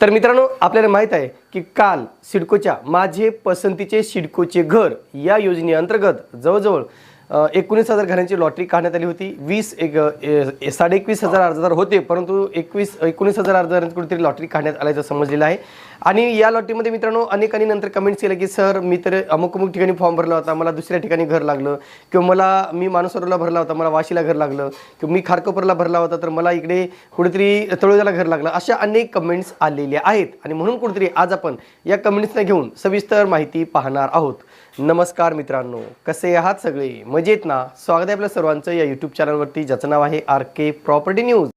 तर मित्रांनो आपल्याला माहीत आहे की काल सिडकोच्या माझे पसंतीचे सिडकोचे घर या योजनेअंतर्गत जवळजवळ एकोणीस हजार घरांची लॉटरी काढण्यात आली होती. वीस एक अ, ए- साडे एकवीस हजार अर्जदार होते परंतु एकवीस एकोणीस हजार अर्जदारांची कुठेतरी लॉटरी काढण्यात आल्याचं समजलेलं आहे. आणि या लॉटरीमध्ये मित्रांनो अनेकांनी नंतर कमेंट्स केलं की सर मी तर अमुक अमुक ठिकाणी फॉर्म भरला होता मला दुसऱ्या ठिकाणी घर लागलं किंवा मला मी मानसरोला भरला होता मला वाशीला घर लागलं किंवा मी खारकोपरला भरला होता तर मला इकडे कुठेतरी तळोजाला घर लागलं अशा अनेक कमेंट्स आलेल्या आहेत. आणि म्हणून कुठेतरी आज आपण या कमेंट्सना घेऊन सविस्तर माहिती पाहणार आहोत. नमस्कार मित्रांनो कसे आहात सगळे? मजेत ना? स्वागत आहे आपल्या सर्वांचं या यूट्यूब चॅनलवरती ज्याचं नाव आहे आर के प्रॉपर्टी न्यूज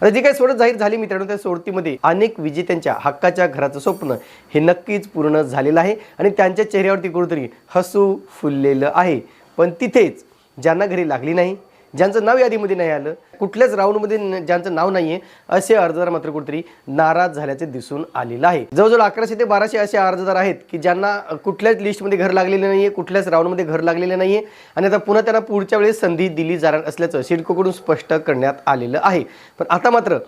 आता जी काही सोडत जाहीर झाली मित्रांनो त्या सोडतीमध्ये अनेक विजेत्यांच्या हक्काच्या घराचं स्वप्न हे नक्कीच पूर्ण झालेलं आहे आणि त्यांच्या चेहऱ्यावरती कुठेतरी हसू फुललेलं आहे. पण तिथेच ज्यांना घरी लागली नाही ज्यांचं नाव यादीमध्ये नाही आलं कुठल्याच राऊंडमध्ये न- ज्यांचं नाव नाही आहे असे अर्जदार मात्र कुठेतरी नाराज झाल्याचे दिसून आलेलं आहे. जवळजवळ अकराशे ते बाराशे असे अर्जदार आहेत की ज्यांना कुठल्याच लिस्टमध्ये घर लागलेले आहे कुठल्याच राऊंडमध्ये घर लागलेले आहे आणि आता पुन्हा त्यांना पुढच्या वेळेस संधी दिली जाणार असल्याचं सिडकोकडून स्पष्ट करण्यात आलेलं आहे. पण आता मात्र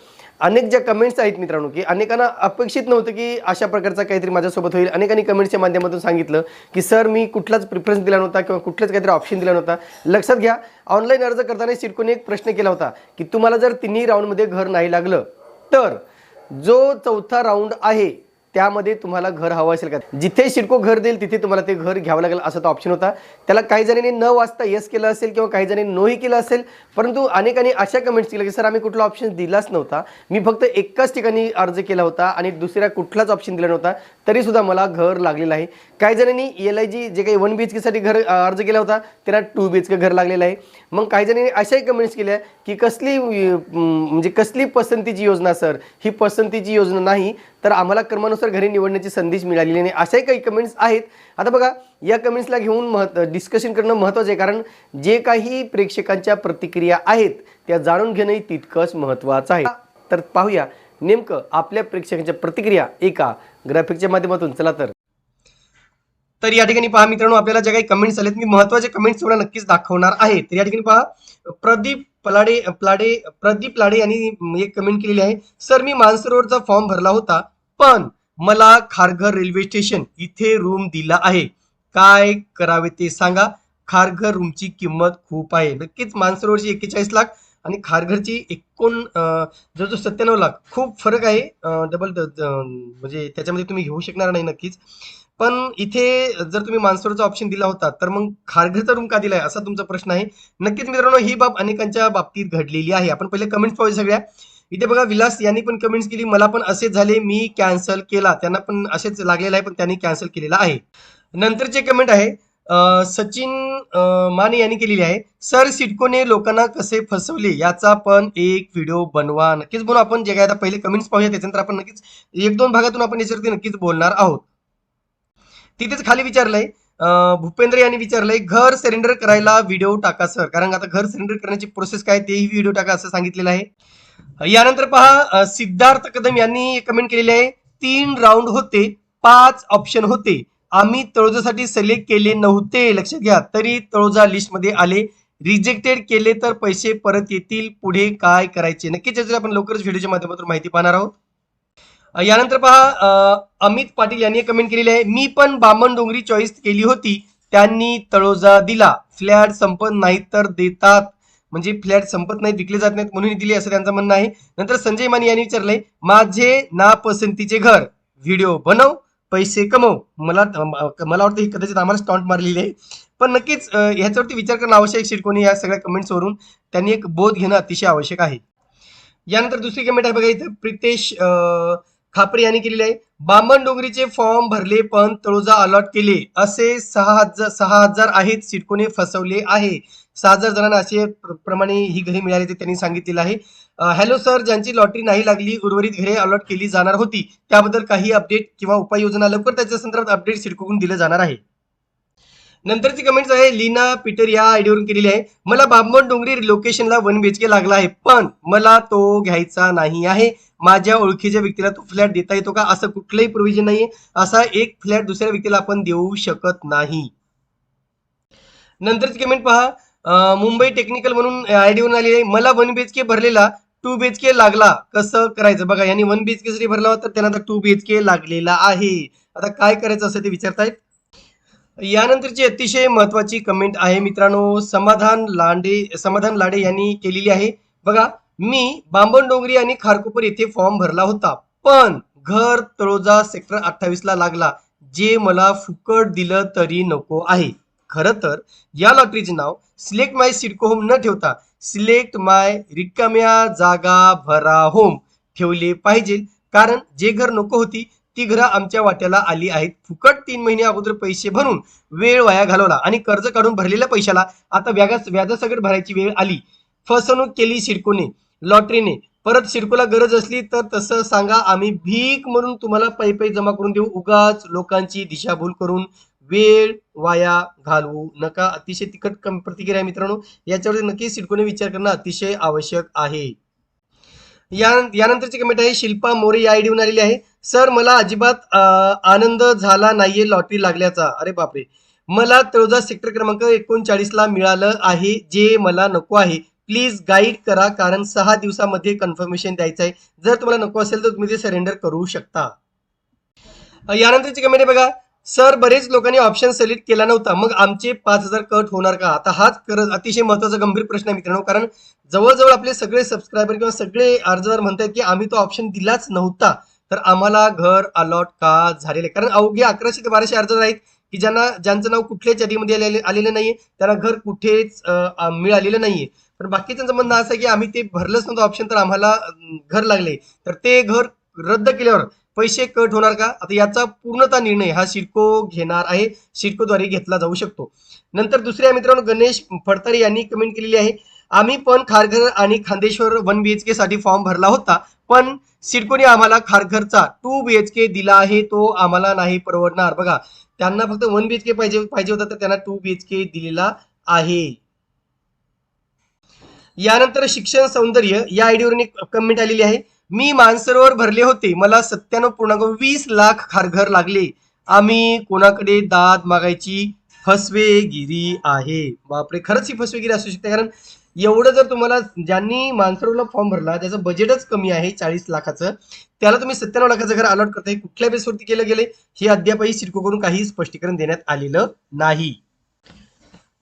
अनेक ज्या कमेंट्स आहेत मित्रांनो की अनेकांना अपेक्षित नव्हतं की अशा प्रकारचा काहीतरी माझ्यासोबत होईल. अनेकांनी कमेंट्सच्या माध्यमातून सांगितलं की सर मी कुठलाच प्रिफरन्स दिला नव्हता किंवा कुठलाच काहीतरी ऑप्शन दिला नव्हता. लक्षात घ्या ऑनलाईन अर्ज करताना सिडकोने एक प्रश्न केला होता की तुम्हाला जर तिन्ही राऊंडमध्ये घर नाही लागलं तर जो चौथा राऊंड आहे त्यामध्ये तुम्हाला घर हवं असेल का? जिथे सिडको घर देईल तिथे तुम्हाला ते घर घ्यावं लागेल असा तो ऑप्शन होता. त्याला काही जणांनी न वाचता येस केलं असेल किंवा काही जणांनी नोही केलं असेल परंतु अनेकांनी अशा कमेंट्स केल्या की सर आम्ही कुठला ऑप्शन दिलाच नव्हता. मी फक्त एकाच ठिकाणी अर्ज केला होता आणि दुसऱ्या कुठलाच ऑप्शन दिला नव्हता. तरीसुद्धा मला घर लागलेलं आहे. काही जणांनी एल आय जी जे काही वन बी एच केसाठी घर अर्ज केला होता त्यांना टू बी एच के घर लागलेलं आहे. मग काही जणांनी अशाही कमेंट्स केल्या की कसली म्हणजे कसली पसंतीची योजना सर? ही पसंतीची योजना नाही. तर आम्हाला क्रमानुसार घरी निवडण्याची संधी मिळालेली नाही. अशाही काही कमेंट्स आहेत. आता बघा या कमेंट्सला घेऊन महत्त्व डिस्कशन करणं महत्त्वाचं आहे. कारण जे काही प्रेक्षकांच्या प्रतिक्रिया आहेत त्या जाणून घेणंही तितकंच महत्त्वाचं आहे. तर पाहूया नेमकं आपल्या प्रेक्षकांच्या प्रतिक्रिया एका ग्राफिकच्या माध्यमातून. चला तर. तर या ठिकाणी पहा मित्रांनो आपल्याला ज्या काही कमेंट्स आलेत मी महत्त्वाचे कमेंट्स तुम्हाला नक्कीच दाखवणार आहे. तर या ठिकाणी पहा प्रदीप पलाडे प्लाडे प्रदीप लाडे यांनी एक कमेंट केलेली आहे. सर मी मानसरोवरचा फॉर्म भरला होता पण मला खारघर रेल्वे स्टेशन इथे रूम दिला आहे. काय करावे ते सांगा. खारघर रूमची किंमत खूप आहे. नक्कीच मानसरोवरची एक्केचाळीस लाख आणि खारघरची एकोण जवळजवळ सत्त्याण्णव लाख. खूप फरक आहे. डबल म्हणजे त्याच्यामध्ये तुम्ही घेऊ शकणार नाही नक्कीच. पण इथे जर तुम्ही मानसरोवरचा ऑप्शन दिला होता तर मग खारघरचा रूम का दिलाय? असा तुमचा प्रश्न आहे. नक्कीच मित्रांनो ही बाब अनेकांच्या बाबतीत घडलेली आहे. आपण पहिले कमेंट्स पाहूया सगळ्या. इथे बघा विलास यांनी पण कमेंट्स केली. मला पण असेच झाले. मी कॅन्सल केला. त्यांना पण असेच लागलेलं आहे पण त्यांनी कॅन्सल केलेला आहे. नंतरचे कमेंट आहे सचिन माने यांनी केलेली आहे सर सिडकोने लोकांना कसे फसवले? याचा पण एक व्हिडिओ बनवा. नक्कीच बोलू आपण. जे काय आता पहिले कमेंट्स पाहूया त्याच्यानंतर आपण नक्कीच एक दोन भागातून आपण याच्यावरती नक्कीच बोलणार आहोत. तिथेच खाली विचारलंय. भूपेंद्र यांनी विचारलंय घर सरेंडर करायला व्हिडिओ टाका सर कारण आता घर सरेंडर करण्याची प्रोसेस काय तेही व्हिडिओ टाका असं सांगितलेलं आहे. यानंतर पहा सिद्धार्थ कदम यांनी कमेंट केलेली आहे तीन राऊंड होते पाच ऑप्शन होते. आम्ही तळोजासाठी सिलेक्ट केले नव्हते लक्षात घ्या. तरी तळोजा लिस्टमध्ये आले. रिजेक्टेड केले तर पैसे परत येतील पुढे काय करायचे? नक्कीच आपण लवकरच व्हिडिओच्या माध्यमातून माहिती पाहणार आहोत. यानंतर पहा अमित पाटील यांनी कमेंट केलेली आहे. मी पण बामण डोंगरी चॉईस केली होती. त्यांनी तळोजा दिला. फ्लॅट संपत नाही तर देतात. म्हणजे फ्लॅट संपत नाही विकले जात नाहीत म्हणून दिली असं त्यांचं म्हणणं आहे. नंतर संजय माने यांनी विचारलंय माझे नापसंतीचे घर. व्हिडिओ बनव पैसे कमव. मला मला वाटतं ही कदाचित आम्हाला स्टॉन्ट मारलेली आहे. पण नक्कीच ह्याच्यावरती विचार करणं आवश्यक आहे शिरकोणी या सगळ्या कमेंट्सवरून त्यांनी एक बोध घेणं अतिशय आवश्यक आहे. यानंतर दुसरी कमेंट आहे बघा इथं. प्रितेश आ, थापरे यांनी केलेली आहे. बामण डोंगरीचे फॉर्म भरले पण तळोजा अलॉट केले. असे सहा हजार सहा हजार आहेत सिडकोने फसवले आहे. सहा हजार जणांना असे प्र- प्रमाणे ही घरे मिळाली ते त्यांनी सांगितलेलं आहे. हॅलो सर ज्यांची लॉटरी नाही लागली उर्वरित घरे अलॉट केली जाणार होती. त्याबद्दल काही अपडेट किंवा उपाययोजना लवकर त्याच्या संदर्भात अपडेट सिडकोकडून दिलं जाणार आहे. नंतरची कमेंट्स आहे लीना पीटर या आयडीवरून केलेली आहे. मला बाबमन डोंगरी लोकेशनला वन बीएचके लागला आहे पण मला तो घ्यायचा नाही आहे. माझ्या ओळखीच्या व्यक्तीला तो फ्लॅट देता येतो का? असं कुठलंही प्रोव्हिजन नाहीये. असा एक फ्लॅट दुसऱ्या व्यक्तीला आपण देऊ शकत नाही. नंतरची कमेंट पहा. मुंबई टेक्निकल म्हणून आय डी आली आहे. मला वन बी एच के भरलेला टू बी एच के लागला. कसं करायचं? बघा यांनी वन बी एच के भरला होता त्यांना आता टू बी एच के लागलेला आहे. आता काय करायचं असं ते विचारतायत? यानंतरची अतिशय महत्वाची कमेंट आहे मित्रांनो समाधान लांडे समाधान लाडे यांनी केलेली आहे. बघा मी बांबन डोंगरी आणि खारकोपर येथे फॉर्म भरला होता पण घर तळोजा सेक्टर अठ्ठावीस ला लागला जे मला फुकट दिलं तरी नको आहे. खरं तर या लॉटरीचे नाव सिलेक्ट माय सिडको होम न ठेवता सिलेक्ट माय रिकाम्या जागा भरा होम ठेवले पाहिजे. कारण जे घर नको होती ती घरं आमच्या वाट्याला आली आहेत. फुकट तीन महिने अगोदर पैसे भरून वेळ वाया घालवला आणि कर्ज काढून भरलेल्या पैशाला आता व्याजा व्याजासकट भरायची वेळ आली. फसवणूक केली सिडकोने लॉटरीने. परत सिडकोला गरज असली तर तसं सांगा आम्ही भीक म्हणून तुम्हाला पै पै जमा करून देऊ. उगाच लोकांची दिशाभूल करून वेळ वाया घालवू नका. अतिशय तिखट कम- प्रतिक्रिया मित्रांनो. याच्यावर नक्की सिडकोने विचार करणं अतिशय आवश्यक आहे. या यानंतरची कमेंट आहे शिल्पा मोरे या आयडीहून आलेली आहे. सर मला अजिबात आनंद झाला नाहीये लॉटरी लागल्याचा. अरे बापरे. मला तळोजा सेक्टर क्रमांक एकोणचाळीस ला मिळालं आहे जे मला नको आहे. प्लीज गाईड करा कारण सहा दिवसामध्ये कन्फर्मेशन द्यायचं आहे. जर तुम्हाला नको असेल तर तुम्ही ते सरेंडर करू शकता. यानंतरची कमेंट आहे बघा. सर बरेच लोकांनी ऑप्शन सिलेक्ट केला नव्हता. मग आमचे पाच हजार कट होणार का? आता हाच खरंच अतिशय महत्त्वाचा गंभीर प्रश्न आहे मित्रांनो. कारण जवळजवळ आपले सगळे सबस्क्रायबर किंवा सगळे अर्जदार म्हणतात की आम्ही तो ऑप्शन दिलाच नव्हता. तर आम्हाला घर अलॉट का झालेले? कारण अवघे अकराशे ते बाराशे अर्ज आहेत की ज्यांना ज्यांचं नाव कुठल्याच यादीमध्ये आलेले आलेलं नाहीये त्यांना घर कुठेच मिळालेलं नाहीये. पण बाकीच्यांचं म्हणणं असं आहे की आम्ही ते भरलंच नव्हतं ऑप्शन तर आम्हाला घर लागले. तर ते घर रद्द केल्यावर पैसे कट होणार का? आता याचा पूर्णता निर्णय हा सिडको घेणार आहे. सिडकोद्वारे घेतला जाऊ शकतो. नंतर दुसऱ्या मित्रांनो गणेश फडतारे यांनी कमेंट केलेली आहे. आम्ही पण खारघर आणि खांदेश्वर वन बी एच साठी फॉर्म भरला होता. पण सिडकोने आम्हाला खारघरचा टू बी एच के दिला आहे. तो आम्हाला नाही परवडणार. बघा त्यांना फक्त वन बी एच के पाहिजे पाहिजे होता तर त्यांना टू बी एच के दिलेला आहे. यानंतर शिक्षण सौंदर्य या आयडीवरून एक कमेंट आलेली आहे. मी मानसरोवर भरले होते. मला सत्त्याण्णव पूर्णांक वीस लाख खारघर लागले. आम्ही कोणाकडे दाद मागायची फसवेगिरी आहे. बापरे खरंच ही फसवेगिरी असू शकते. कारण एवढं जर तुम्हाला ज्यांनी मानसरोला फॉर्म भरला त्याचं बजेटच कमी आहे चाळीस लाखाचं. त्याला तुम्ही सत्त्याण्णव लाखाचं घर अलॉट करताय. कुठल्या बेसवरती केलं गेले हे अद्यापही सिडकोकडून काही स्पष्टीकरण देण्यात आलेलं नाही.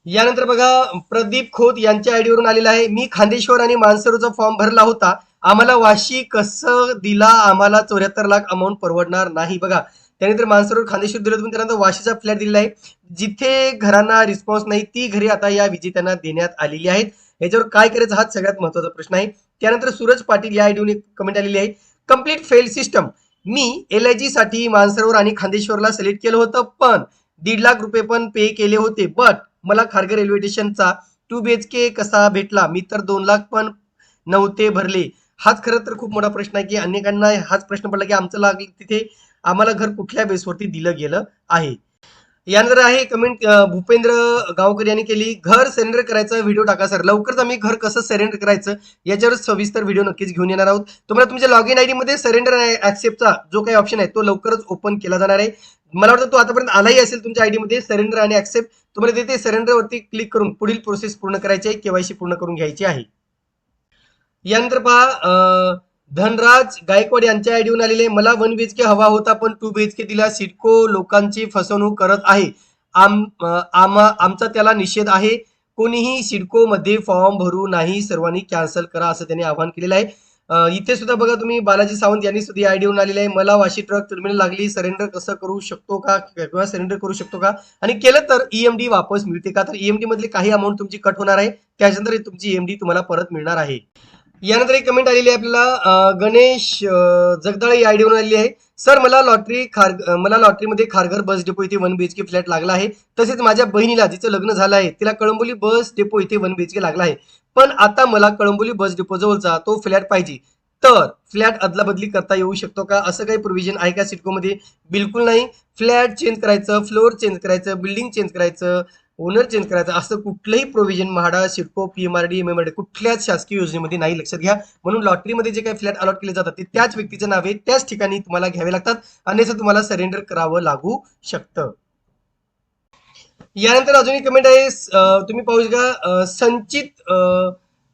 यानंतर बघा प्रदीप खोत यांच्या आयडीवरून आलेला आहे. मी खांदेश्वर आणि मानसरोचा फॉर्म भरला होता. आम्हाला वाशी कसं दिला? आम्हाला चौऱ्याहत्तर लाख अमाऊंट परवडणार नाही. बघा त्यानंतर मानसरोवर खांदेश्वर दिलं तुम्ही त्यानंतर वाशीचा फ्लॅट दिलेला आहे. जिथे घरांना रिस्पॉन्स नाही ती घरे आता या विजेत्यांना देण्यात आलेली आहेत. याच्यावर काय करायचं हा सगळ्यात महत्त्वाचा प्रश्न आहे. त्यानंतर सूरज पाटील या आयडीवरून कमेंट आलेली आहे. कंप्लीट फेल सिस्टम मी एल आयसाठी मानसरोवर आणि खांदेश्वरला सिलेक्ट केलं होतं पण दीड लाख रुपये पण पे केले होते. बट मला खारघर रेल्वे स्टेशनचा टू बी एच के कसा भेटला? मी तर दोन लाख पण नव्हते भरले. हाच खरं तर खूप मोठा प्रश्न आहे की अनेकांना हाच प्रश्न पडला की आमचं लागलं तिथे. आम्हाला घर कुठल्या बेसवरती दिलं गेलं आहे? यानंतर आहे कमेंट भूपेंद्र गावकर यांनी केली घर सरेंडर करायचा व्हिडिओ टाका सर लवकरच आम्ही घर कसं सरेंडर करायचं याच्यावर सविस्तर व्हिडिओ नक्कीच घेऊन येणार आहोत. तुम्हाला तुमच्या लॉग इन आयडी मध्ये सरेंडर ऍक्सेप्टचा जो काही ऑप्शन आहे तो लवकरच ओपन केला जाणार आहे. मला वाटतं तो आतापर्यंत आलाही असेल तुमच्या आयडी मध्ये सरेंडर आणि ऍक्सेप्ट तुम्हाला तिथे सरेंडरवरती क्लिक करून पुढील प्रोसेस पूर्ण करायची आहे केवायसी पूर्ण करून घ्यायची आहे. यानंतर पहा धनराज गायकवाड यांच्या आयडीहून आलेले मला वन बीएचके हवा होता पण टू बीएचके दिला सिडको लोकांची फसवणूक करत आहे. आम आमा आमचा त्याला निषेध आहे. कोणीही सिडको मध्ये फॉर्म भरू नाही सर्वांनी कॅन्सल करा असं त्यांनी आवाहन केलेलं आहे. इथे सुद्धा बघा तुम्ही बालाजी सावंत यांनी सुद्धा आयडी होऊन आलेले आहे. मला वाशी ट्रक टर्मिनल लागली सरेंडर कसं करू शकतो का? किंवा सरेंडर करू शकतो का? आणि केलं तर ईएमडी वापस मिळते का? तर ईएमडी मधले काही अमाऊंट तुमची कट होणार आहे. त्याच्यानंतर तुमची ईएमडी तुम्हाला परत मिळणार आहे. यानंतर एक कमेंट आलेली आहे आपल्याला गणेश जगदाळे या आयडीवरून आलेली आहे. सर मला लॉटरी खार मला लॉटरीमध्ये खारघर बस डेपो इथे one B H K flat लागला आहे. तसेच माझ्या बहिणीला जिचं लग्न झालं आहे तिला कळंबोली बस डेपो इथे वन बी एच के लागला आहे. पण आता मला कळंबोली बस डेपो जवळचा तो फ्लॅट पाहिजे. तर फ्लॅट अदलाबदली करता येऊ शकतो का? असं काही प्रोव्हिजन आहे का? सिडकोमध्ये बिलकुल नाही. फ्लॅट चेंज करायचं फ्लोअर चेंज करायचं बिल्डिंग चेंज करायचं ओनर चेंज करायचा असं कुठलंही provision MHADA CIDCO PMRD MMRD कुठल्याच शासकीय योजनेमध्ये नाही लक्षात घ्या. म्हणून लॉटरीमध्ये जे काही फ्लॅट अलॉट केले जातात ते त्याच व्यक्तीचे नावे त्याच ठिकाणी तुम्हाला घ्यावे लागतात. अन्यथा तुम्हाला सरेंडर करावं लागू शकतं. यानंतर अजून एक कमेंट आहे तुम्ही पाहू शका संचित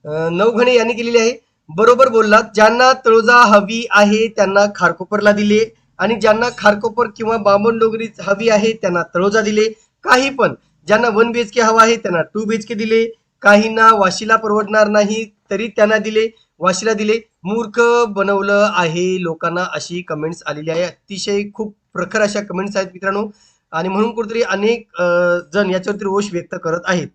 नवघणे यांनी केलेली आहे. बरोबर बोललात ज्यांना तळोजा हवी आहे त्यांना खारकोपरला दिले आणि ज्यांना खारकोपर किंवा बामण डोंगरी हवी आहे त्यांना तळोजा दिले. काही पण. ज्यांना वन बी एच के हवा आहे त्यांना टू बी एच के दिले. काहींना वाशीला परवडणार नाही तरी त्यांना दिले. वाशीला दिले. मूर्ख बनवलं आहे लोकांना अशी कमेंट्स आलेली आहे. अतिशय खूप प्रखर अशा कमेंट्स आहेत मित्रांनो. आणि म्हणून कुठेतरी अनेक जण याच्यावरती रोष व्यक्त करत आहेत.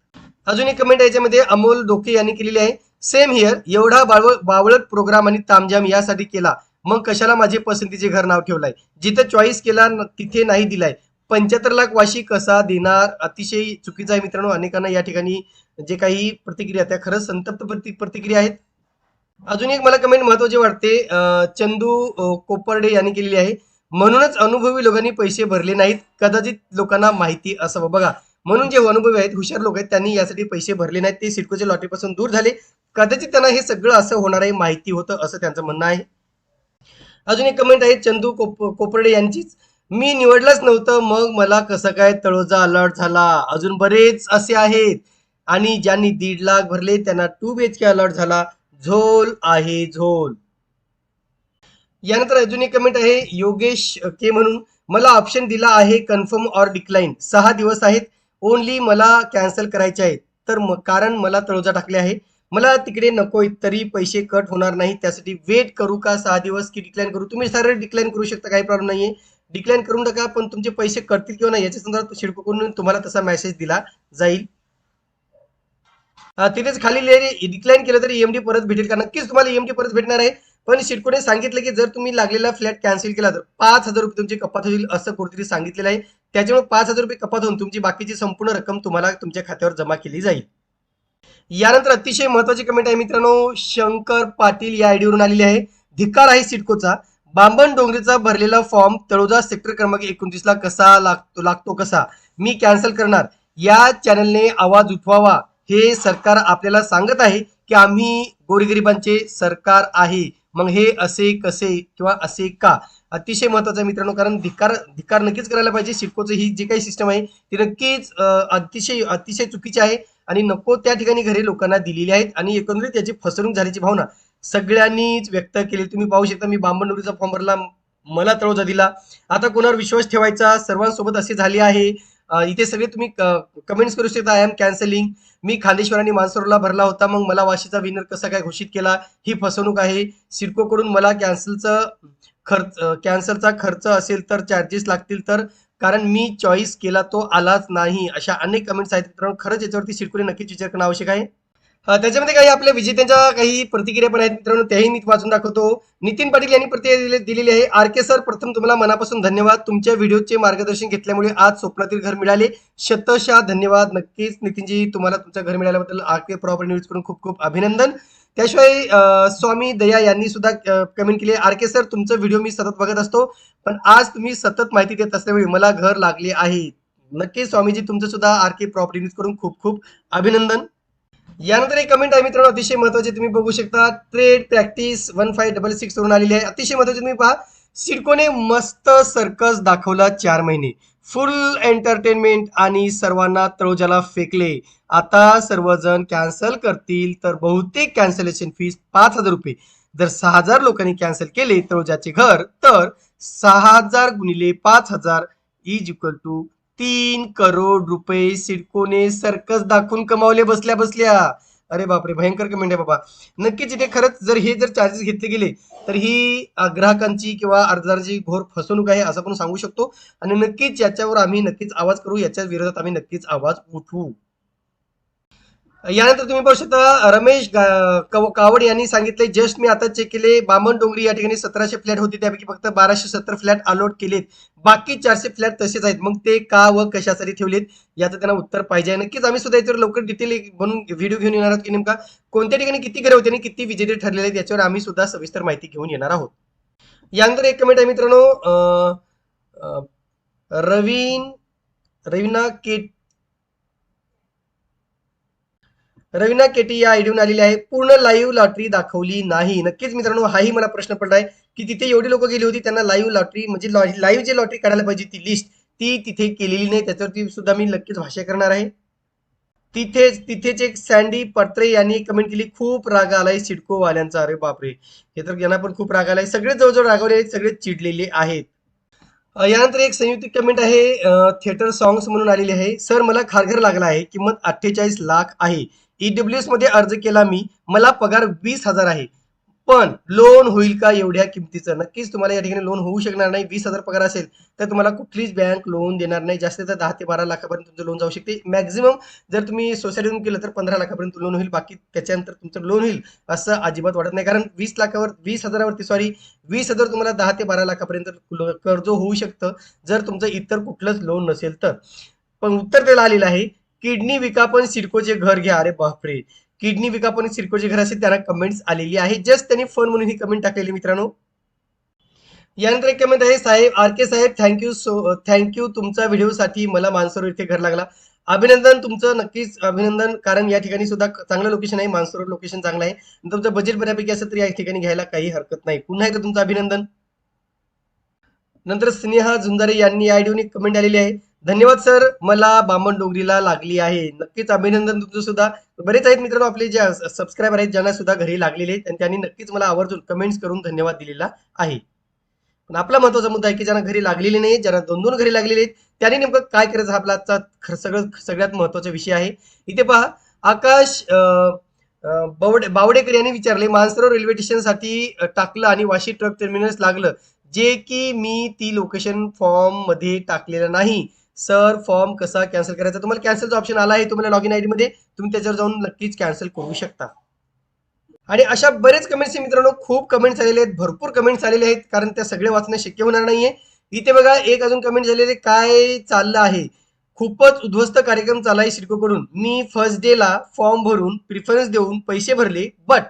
अजून एक कमेंट याच्यामध्ये अमोल डोके यांनी केलेली आहे. सेम हिअर एवढा बावळ बावळट प्रोग्राम आणि तामजाम यासाठी केला. मग कशाला माझे पसंतीचे घर नाव ठेवलाय? जिथं चॉईस केला तिथे नाही दिलाय. पंच्याहत्तर लाख वाशी कसा देणार अतिशय चुकीचा आहे मित्रांनो. अनेकांना या ठिकाणी जे काही प्रतिक्रिया त्या खरंच संतप्त प्रतिक्रिया आहेत. अजून एक मला कमेंट महत्वाची वाटते चंदू कोपर्डे यांनी केलेली आहे. म्हणूनच अनुभवी लोकांनी पैसे भरले नाहीत. कदाचित लोकांना माहिती असावं. बघा म्हणून जे अनुभवी आहेत हुशार लोक आहेत त्यांनी यासाठी पैसे भरले नाहीत. ते सिडकोच्या लॉटरीपासून दूर झाले. कदाचित त्यांना हे सगळं असं होणार आहे माहिती होतं असं त्यांचं म्हणणं आहे. अजून एक कमेंट आहे चंदू कोप कोपर्डे यांचीच. मी निवडलंच नव्हतं मग मला कसं काय तळोजा अलर्ट झाला? अजून बरेच असे आहेत. आणि ज्यांनी दीड लाख भरले त्यांना two B H K alert झाला. झोल आहे झोल. यानंतर अजून एक कमेंट आहे योगेश के म्हणून. मला ऑप्शन दिला आहे कन्फर्म ऑर डिक्लाईन सहा दिवस आहेत. ओनली मला कॅन्सल करायचे आहेत. तर कारण मला तळोजा टाकले आहे. मला तिकडे नको तरी पैसे कट होणार नाही. त्यासाठी वेट करू का सहा दिवस की डिक्लाईन करू? तुम्ही सरळ डिक्लाईन करू शकता काही प्रॉब्लेम नाहीये. डिक्लाईन करून टाका पण तुमचे पैसे कटतील किंवा नाही याच्या संदर्भात शिडकोकडून तुम्हाला तसा मेसेज दिला जाईल. तिथेच खाली डिक्लाईन केलं तरी ईएमडी परत भेटेल का? नक्कीच तुम्हाला ईएमडी परत भेटणार आहे. पण शिडकोने सांगितलं की जर तुम्ही लागलेला फ्लॅट कॅन्सल केला तर पाच हजार रुपये तुमची कपात होईल असं कुठेतरी सांगितलेलं आहे. त्याच्यामुळे पाच हजार रुपये कपात होऊन तुमची बाकीची संपूर्ण रक्कम तुम्हाला तुमच्या खात्यावर जमा केली जाईल. यानंतर अतिशय महत्वाची कमेंट आहे मित्रांनो शंकर पाटील या आयडीवरून आलेली आहे. धिक्कार आहे सिडकोचा बांबण डोंगरीचा भरलेला फॉर्म तळोजा सेक्टर क्रमांक एकोणतीसला कसा लागतो लागतो कसा? मी कॅन्सल करणार. या चॅनलने आवाज उठवावा. हे सरकार आपल्याला सांगत आहे की आम्ही गोरगरिबांचे सरकार आहे. मग हे असे कसे किंवा असे का? अतिशय महत्वाचं आहे मित्रांनो कारण धिकार धिक्कार नक्कीच करायला पाहिजे. सिडकोचं ही जी काही सिस्टम आहे ती नक्कीच अतिशय अतिशय चुकीची आहे आणि नको त्या ठिकाणी घरे लोकांना दिलेली आहेत आणि एकंदरीत त्याची फसवणूक झाल्याची भावना सगळ्यांनीच व्यक्त केली. तुम्ही पाहू शकता मी बांबनडोरीचा फॉर्म भरला मला तळोजा दिला. आता कोणावर विश्वास ठेवायचा? सर्वांसोबत असे झाले आहे. इथे सगळे तुम्ही कमेंट्स करू शकता. आय एम कॅन्सलिंग मी खांदेश्वर आणि मानसरोला भरला होता. मग मला वाशीचा विनर कसा काय घोषित केला? ही फसवणूक आहे. सिडकोकडून मला कॅन्सलचं खर्च कॅन्सलचा खर्च असेल तर चार्जेस लागतील तर कारण मी चॉईस केला तो आलाच नाही. अशा अनेक कमेंट्स आहेत. मित्रांनो खरंच याच्यावरती सिडकोने नक्कीच विचार करणं आवश्यक आहे. त्याच्यामध्ये काही आपल्या विजेत्यांच्या काही प्रतिक्रिया पण आहेत. मित्रांनो त्याही मी वाचून दाखवतो. नितीन पाटील यांनी प्रतिक्रिया दिलेली आहे. आर के सर प्रथम तुम्हाला मनापासून धन्यवाद. तुमच्या व्हिडिओचे मार्गदर्शन घेतल्यामुळे आज स्वप्नातील घर मिळाले. शतशा धन्यवाद. नक्कीच नितीनजी तुम्हाला तुमचं घर मिळाल्याबद्दल आर के प्रॉपर्टी न्यूजकडून खूप खूप अभिनंदन. त्याशिवाय स्वामी दया यांनी सुद्धा कमेंट केली आर के सर तुमचं व्हिडिओ मी सतत बघत असतो पण आज तुम्ही सतत माहिती देत असल्यामुळे मला घर लागले आहे. नक्कीच स्वामीजी तुमचं सुद्धा आर के प्रॉपर्टी न्यूजकडून खूप खूप अभिनंदन. यानंतर एक कमेंट आहे मित्रांनो अतिशय महत्त्वाचे तुम्ही बघू शकता. Trade practice one five double six वरून आलेली आहे. अतिशय महत्त्वाचे तुम्ही पहा. सिडकोने मस्त सर्कस दाखवला चार महिने. फुल एंटरटेनमेंट आणि सर्वांना त्रोजाला फेकले. आता सर्वजण कॅन्सल करतील तर बहुतेक कॅन्सलेशन फीस पाच हजार रुपये. जर सहा हजार लोकांनी कॅन्सल केले त्रोजाचे घर तर सहा हजार गुणिले पाच हजार इज इक्वल टू तीन करोड रुपये सिडकोने सर्कस दाखवून कमावले बसल्या बसल्या. अरे बापरे भयंकर कमेंट आहे बाबा. नक्कीच इथे खरंच जर हे जर चार्जेस घेतले गेले तर ही ग्राहकांची किंवा अर्जदाराची घोर फसवणूक आहे असं आपण सांगू शकतो. आणि नक्कीच याच्यावर आम्ही नक्कीच आवाज करू याच्या विरोधात आम्ही नक्कीच आवाज उठवू. यानंतर तुम्ही पाहू शकता रमेश कव- कावड यांनी सांगितले जस्ट मी आता चेक केले बामण डोंगरी या ठिकाणी सतराशे फ्लॅट होते त्यापैकी फक्त बाराशे सत्तर फ्लॅट अलॉट केलेत. बाकी चारशे फ्लॅट तसेच आहेत. मग ते का व कशासाठी ठेवलेत? याचं त्यांना उत्तर पाहिजे आहे. नक्कीच आम्ही सुद्धा याच्यावर लवकर डिटेल बनून व्हिडिओ घेऊन येणार आहोत की नेमका कोणत्या ठिकाणी किती घरे होते आणि किती विजेते ठरलेले आहेत याच्यावर आम्ही सुद्धा सविस्तर माहिती घेऊन येणार आहोत. यानंतर एक कमेंट आहे मित्रांनो रवीन रवीना केट रवीना केटी या आयडीहून आलेली आहे. पूर्ण लाईव्ह लॉटरी दाखवली नाही. नक्कीच मित्रांनो हाही मला प्रश्न पडलाय की तिथे एवढी लोक गेली होती त्यांना लाईव्ह लॉटरी म्हणजे लाईव्ह जे लॉटरी काढायला पाहिजे ती लिस्ट ती तिथे केलेली नाही. त्याच्यावरती सुद्धा मी नक्कीच भाष्य करणार आहे. तिथेच तिथेच एक सँडी पत्रे यांनी कमेंट केली खूप राग आलाय सिडकोवाल्यांचा. अरे बापरे. हे तर यांना पण खूप राग आलाय. सगळे जवळजवळ रागवले आहेत सगळे चिडलेले आहेत. यानंतर एक संयुक्त कमेंट आहे. थिएटर सॉंग्स म्हणून आलेली आहे. सर मला खारघर लागला आहे. किंमत अठ्ठेचाळीस लाख आहे. ईडब्ल्यू एसमध्ये अर्ज केला मी मला पगार वीस हजार आहे. पण लोन होईल का एवढ्या किमतीचं? नक्कीच तुम्हाला या ठिकाणी लोन होऊ शकणार नाही. वीस हजार पगार असेल तर तुम्हाला कुठलीच बँक लोन देणार नाही. जास्त तर दहा ते बारा लाखापर्यंत तुमचं लोन जाऊ शकते. मॅक्झिमम जर तुम्ही सोसायटीतून केलं तर पंधरा लाखापर्यंत लोन होईल. बाकी त्याच्यानंतर तुमचं लोन होईल असं अजिबात वाटत नाही. कारण वीस लाखावर वीस हजारावरती सॉरी वीस हजार तुम्हाला दहा ते बारा लाखापर्यंत कर्ज होऊ शकतं जर तुमचं इतर कुठलंच लोन नसेल तर. पण उत्तर त्याला आलेलं आहे किडनी विकापन सिडकोचे घर घ्या. अरे बापरे. किडनी विका पण सिडकोचे घर असेल त्यांना कमेंट्स आलेली आहे जस्ट त्यांनी फन म्हणून ही कमेंट टाकलेली मित्रांनो. यानंतर एक कमेंट आहे. साहेब R K Saheb thank you so thank you तुमचा व्हिडिओसाठी मला मानसरोवर इथे घर लागला. अभिनंदन तुमचं. नक्कीच अभिनंदन. कारण या ठिकाणी सुद्धा चांगलं लोकेशन आहे. मानसरोवर लोकेशन चांगलं आहे. तुमचं बजेट बऱ्यापैकी असेल तर या ठिकाणी घ्यायला काही हरकत नाही. पुन्हा एकदा तुमचं अभिनंदन. नंतर स्नेहा झुंजारे यांनी या आयडीवर कमेंट आलेली आहे. धन्यवाद सर. मला बामण डोंगरीला लागली आहे. नक्कीच अभिनंदन तुमचं सुद्धा. बरेच आहेत मित्रांनो आपले जे सबस्क्रायबर आहेत ज्यांना सुद्धा घरी लागलेले आहेत आणि त्यांनी नक्कीच मला आवर्जून कमेंट्स करून धन्यवाद दिलेला आहे. पण आपला महत्त्वाचा मुद्दा आहे की ज्यांना घरी लागलेले नाही ज्यांना दोन दोन घरी लागलेले आहेत त्यांनी नेमकं काय करायचं हा आपला आजचा सगळं सगळ्यात महत्त्वाचा विषय आहे. इथे पहा आकाश बावडे बावडेकर यांनी विचारले मानसरोवर रेल्वे स्टेशनसाठी टाकलं आणि वाशी ट्रक टर्मिनस लागलं. जे की मी ती लोकेशन फॉर्ममध्ये टाकलेलं नाही. सर फॉर्म कसा कॅन्सल करायचा? तुम्हाला कॅन्सलचा ऑप्शन आला आहे तुम्हाला लॉग इन आयडी मध्ये तुम्ही त्याच्यावर जाऊन नक्कीच कॅन्सल करू शकता. आणि अशा बरेच कमेंट्स मित्रांनो खूप कमेंट्स आलेले आहेत भरपूर कमेंट्स आलेले आहेत कारण त्या सगळे वाचणं शक्य होणार नाहीये. इथे बघा एक अजून कमेंट झालेले काय चाललं आहे? खूपच उद्ध्वस्त कार्यक्रम चालला आहे सिडकोकडून. मी फर्स्ट डे ला फॉर्म भरून प्रिफरन्स देऊन पैसे भरले बट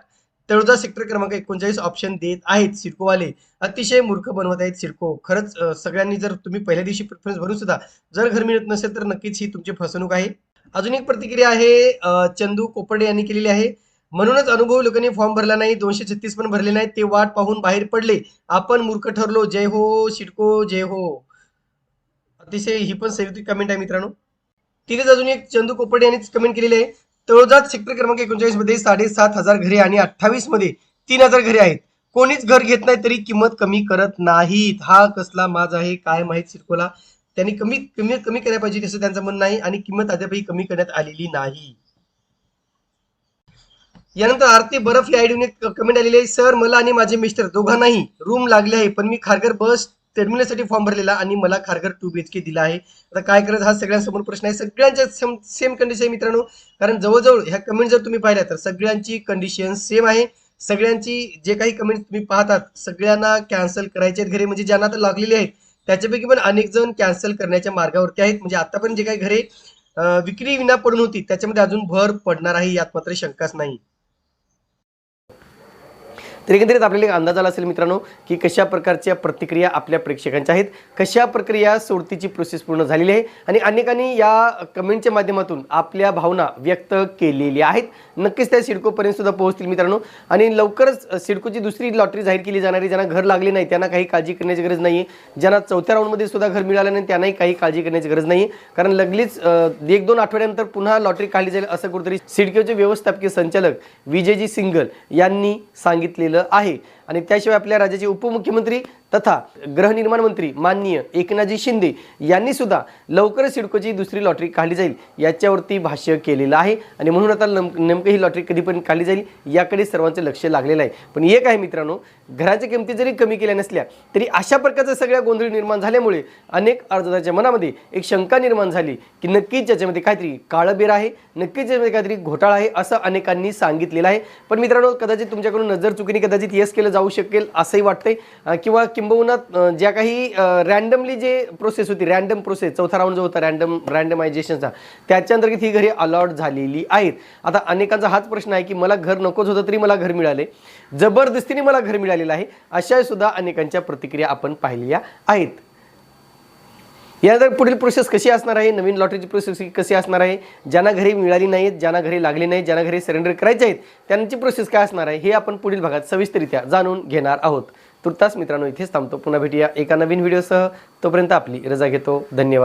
तळोजा सेक्टर क्रमांक एकोणचाळीस ऑप्शन देत आहेत सिडकोवाले. अतिशय मूर्ख बनवत आहेत सिडको. खरंच सगळ्यांनी जर तुम्ही पहिल्या दिवशी प्रिफरन्स भरून सुद्धा जर घर मिळत नसेल तर नक्कीच ही तुमची फसवणूक आहे. अजून एक प्रतिक्रिया आहे चंदू कोपडे यांनी केलेली आहे. म्हणूनच अनुभव लोकांनी फॉर्म भरला नाही दोनशे छत्तीस पण भरले नाही ते वाट पाहून बाहेर पडले. आपण मूर्ख ठरलो. जय हो सिडको जय हो. अतिशय ही पण संयुक्त कमेंट आहे मित्रांनो. तिथेच अजून एक चंदू कोपडे यांनी कमेंट केलेली आहे. तळोजात सेक्टर क्रमांक एकोणचाळीसमध्ये साडेसात हजार घरे आणि अठ्ठावीसमध्ये तीन हजार घरे आहेत. कोणीच घर घेत नाही तरी किंमत कमी करत नाहीत. हा कसला माज आहे काय माहीत सिडकोला? त्यांनी कमी कमी कमी करायला पाहिजे कसं त्यांचं म्हणणं नाही आणि किंमत अद्यापही कमी करण्यात आलेली नाही. यानंतर आरती बर्फ या आयडीने कमेंट आलेली आहे. सर मला आणि माझे मिस्टर दोघांनाही रूम लागले आहे पण मी खारघर बस टर्मिनलसाठी फॉर्म भरलेला आणि मला Kharghar two B H K दिला आहे. आता काय करायचं? हा सगळ्यांसमोर प्रश्न आहे. सगळ्यांच्या सेम सेम कंडिशन आहे मित्रांनो. कारण जवळजवळ ह्या कमेंट जर तुम्ही पाहिल्या तर सगळ्यांची कंडिशन सेम आहे. सगळ्यांची जे काही कमेंट तुम्ही पाहतात सगळ्यांना कॅन्सल करायचे आहेत घरे. म्हणजे ज्यांना तर लागलेले आहेत त्याच्यापैकी पण अनेक जण कॅन्सल करण्याच्या मार्गावरती आहेत. म्हणजे आतापर्यंत जे काही घरे विक्री विना पडून होती त्याच्यामध्ये अजून भर पडणार आहे यात मात्र शंकाच नाही. तर एकंदरीत आपल्याला एक अंदाज आला असेल मित्रांनो की कशा प्रकारच्या प्रतिक्रिया आपल्या प्रेक्षकांच्या आहेत कशा प्रक्रिया सोडतीची प्रोसेस पूर्ण झालेली आहे आणि अनेकांनी या कमेंटच्या माध्यमातून आपल्या भावना व्यक्त केलेल्या आहेत. नक्कीच त्या सिडकोपर्यंत सुद्धा पोहोचतील मित्रांनो. आणि लवकरच सिडकोची दुसरी लॉटरी जाहीर केली जाणार आहे ज्यांना घर लागले नाही त्यांना काही काळजी करण्याची गरज नाही आहे ज्यांना चौथ्या राऊंडमध्ये सुद्धा घर मिळालं नाही त्यांनाही काही काळजी करण्याची गरज नाही कारण लगलीच एक दोन आठवड्यानंतर पुन्हा लॉटरी काढली जाईल असं कुठेतरी सिडकोचे व्यवस्थापकीय संचालक विजयजी सिंगल यांनी सांगितलेलं आहे. आणि त्याशिवाय आपल्या राज्याचे उपमुख्यमंत्री तथा गृहनिर्माण मंत्री माननीय एकनाथजी शिंदे यांनी सुद्धा लवकरच सिडकोची दुसरी लॉटरी काढली जाईल. याच्यावरती भाष्य केलेलं आहे. आणि म्हणून आता नेमकं ही लॉटरी कधीपर्यंत काढली जाईल याकडे सर्वांचं लक्ष लागलेलं आहे. पण एक आहे मित्रांनो घराच्या किमती जरी कमी केल्या नसल्या तरी अशा प्रकारच्या सगळ्या गोंधळी निर्माण झाल्यामुळे अनेक अर्जदाराच्या मनामध्ये एक शंका निर्माण झाली की नक्कीच याच्यामध्ये काहीतरी काळबेर आहे नक्कीच याच्यामध्ये काहीतरी घोटाळा आहे असं अनेकांनी सांगितलेलं आहे. पण मित्रांनो कदाचित तुमच्याकडून नजर चुकीने कदाचित येस केलं जाऊ शकेल असंही वाटतंय. किंवा किंबहुना ज्या काही रॅन्डमली जे प्रोसेस होती रॅन्डम प्रोसेस चौथा राऊंड जो होता रॅन्डम रॅन्डमायझेशनचा त्याच्या अंतर्गत ही घरे अलॉट झालेली आहेत. आता अनेकांचा हाच प्रश्न आहे की मला घर नकोच होतं तरी मला घर मिळाले. जबरदस्तीने मला घर मिळालेलं आहे. अशा सुद्धा अनेकांच्या प्रतिक्रिया आपण पाहिलेल्या आहेत. यानंतर पुढील प्रोसेस कशी असणार आहे? नवीन लॉटरीची प्रोसेस कशी असणार आहे? ज्यांना घरी मिळाली नाहीत ज्यांना घरी लागली नाहीत ज्यांना घरी सरेंडर करायचे आहेत त्यांची प्रोसेस काय असणार आहे? हे आपण पुढील भागात सविस्तरित्या जाणून घेणार आहोत. तुर्तास मित्रांनो इथेच थांबतो. पुन्हा भेटूया एका नवीन व्हिडिओसह तोपर्यंत आपली रजा घेतो. धन्यवाद.